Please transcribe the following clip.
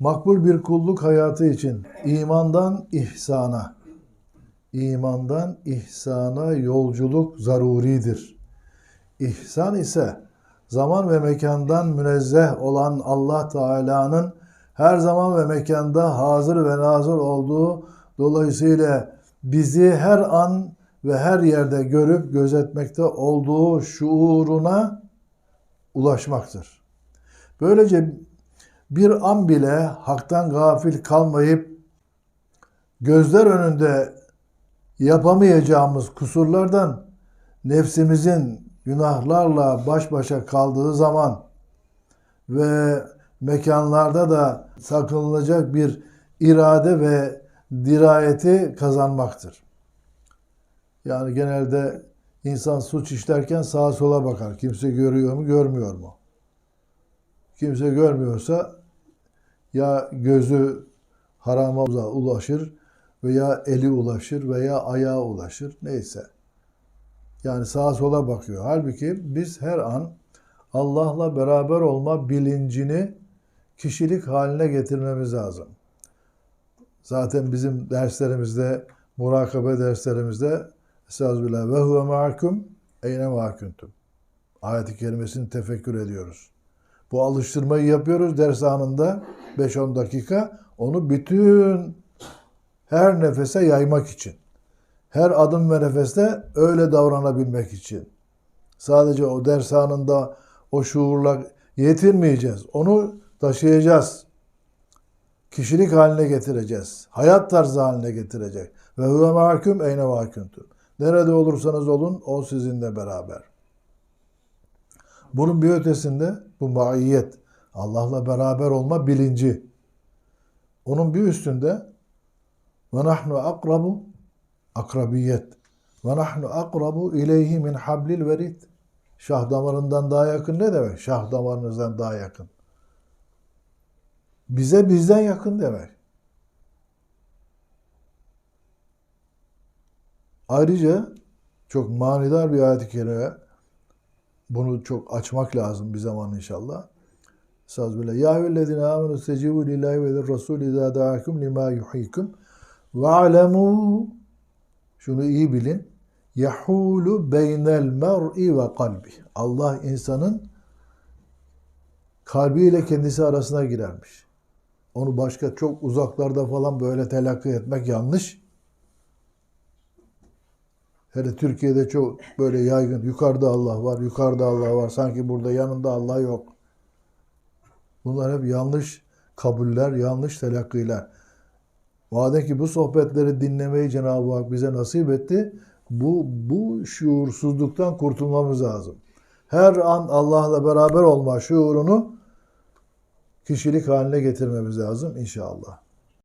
Makbul bir kulluk hayatı için imandan ihsana, imandan ihsana yolculuk zaruridir. İhsan ise zaman ve mekandan münezzeh olan Allah Teala'nın her zaman ve mekanda hazır ve nazır olduğu dolayısıyla bizi her an ve her yerde görüp gözetmekte olduğu şuuruna ulaşmaktır. Böylece bir an bile haktan gafil kalmayıp gözler önünde yapamayacağımız kusurlardan nefsimizin günahlarla baş başa kaldığı zaman ve mekanlarda da sakınılacak bir irade ve dirayeti kazanmaktır. Yani genelde insan suç işlerken sağa sola bakar. Kimse görüyor mu, görmüyor mu? Kimse görmüyorsa ya gözü harama ulaşır veya eli ulaşır veya ayağı ulaşır neyse. Yani sağa sola bakıyor. Halbuki biz her an Allah'la beraber olma bilincini kişilik haline getirmemiz lazım. Zaten bizim derslerimizde, murakabe derslerimizde Estağfirullah ve huve ma'akum eyne ma kuntum. Ayet-i kerimesini tefekkür ediyoruz. Bu alıştırmayı yapıyoruz ders anında 5-10 dakika. Onu bütün her nefese yaymak için. Her adım ve nefeste öyle davranabilmek için. Sadece o ders anında o şuurla yetinmeyeceğiz. Onu taşıyacağız. Kişilik haline getireceğiz. Hayat tarzı haline getirecek. Ve huve mahkum eyne mahkumtur. Nerede olursanız olun o sizinle beraber. Bunun bir ötesinde bu maiyet, Allah'la beraber olma bilinci. Onun bir üstünde ve nahnu akrabu akrabiyet ve nahnu akrabu ileyhi min hablil verid. Şah damarından daha yakın ne demek? Şah damarınızdan daha yakın. Bize bizden yakın demek. Ayrıca çok manidar bir ayet-i kerime. Bunu çok açmak lazım bir zaman inşallah. Estağfirullah. Ya eyyühellezine amenu stecibu lillahi ve lirrasul izâ da'akum lima yuhikum ve alemu şunu iyi bilin. Yahulu beynel mer'i ve kalbi. Allah insanın kalbiyle kendisi arasına girermiş. Onu başka çok uzaklarda falan böyle telakki etmek yanlış. Hele Türkiye'de çok böyle yaygın. Yukarıda Allah var, yukarıda Allah var. Sanki burada yanında Allah yok. Bunlar hep yanlış kabuller, yanlış telakkiler. Madem ki bu sohbetleri dinlemeyi Cenab-ı Hak bize nasip etti, bu, bu şuursuzluktan kurtulmamız lazım. Her an Allah'la beraber olma şuurunu kişilik haline getirmemiz lazım inşallah.